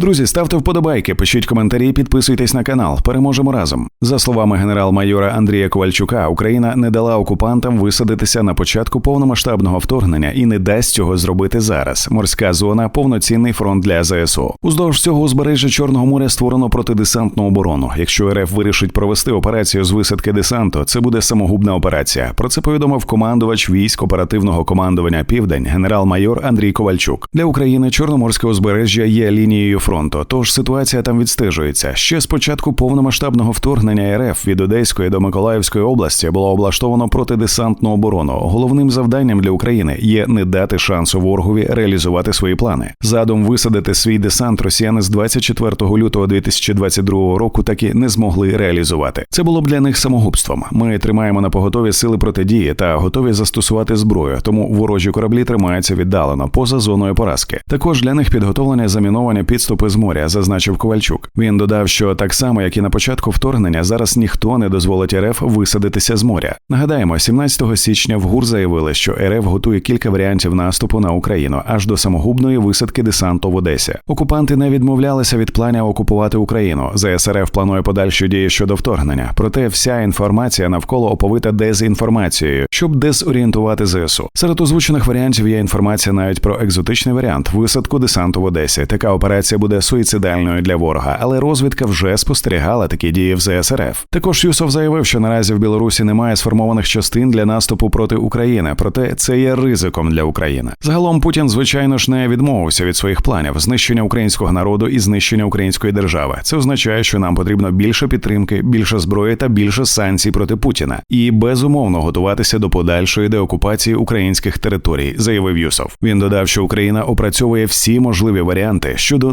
Друзі, ставте вподобайки, пишіть коментарі, підписуйтесь на канал. Переможемо разом. За словами генерал-майора Андрія Ковальчука, Україна не дала окупантам висадитися на початку повномасштабного вторгнення і не дасть цього зробити зараз. Морська зона повноцінний фронт для ЗСУ. Уздовж цього узбережжя Чорного моря створено протидесантну оборону. Якщо РФ вирішить провести операцію з висадки десанту, це буде самогубна операція. Про це повідомив командувач військ оперативного командування Південь, генерал-майор Андрій Ковальчук. Для України Чорноморське узбережжя є лінією фронту, тож ситуація там відстежується. Ще з початку повномасштабного вторгнення РФ від Одеської до Миколаївської області було облаштовано протидесантну оборону. Головним завданням для України є не дати шансу ворогові реалізувати свої плани. Задум висадити свій десант росіяни з 24 лютого 2022 року таки не змогли реалізувати. Це було б для них самогубством. Ми тримаємо на поготові сили протидії та готові застосувати зброю, тому ворожі кораблі тримаються віддалено поза зоною поразки. Також для них підготовлені заміновані підступи з моря, зазначив Ковальчук. Він додав, що так само, як і на початку вторгнення, зараз ніхто не дозволить РФ висадитися з моря. Нагадаємо, 17 січня в ГУР заявили, що РФ готує кілька варіантів наступу на Україну аж до самогубної висадки десанту в Одесі. Окупанти не відмовлялися від планів окупувати Україну. ЗСРФ планує подальші дії щодо вторгнення. Проте вся інформація навколо оповита дезінформацією, щоб дезорієнтувати ЗСУ. Серед озвучених варіантів є інформація навіть про екзотичний варіант висадку десанту в Одесі. Така операція буде суїцидальною для ворога, але розвідка вже спостерігала такі дії в ЗСРФ. Також Юсов заявив, що наразі в Білорусі немає сформованих частин для наступу проти України, проте це є ризиком для України. Загалом Путін, звичайно ж, не відмовився від своїх планів знищення українського народу і знищення української держави. Це означає, що нам потрібно більше підтримки, більше зброї та більше санкцій проти Путіна, і безумовно готуватися до подальшої деокупації українських територій, заявив Юсов. Він додав, що Україна опрацьовує всі можливі варіанти щодо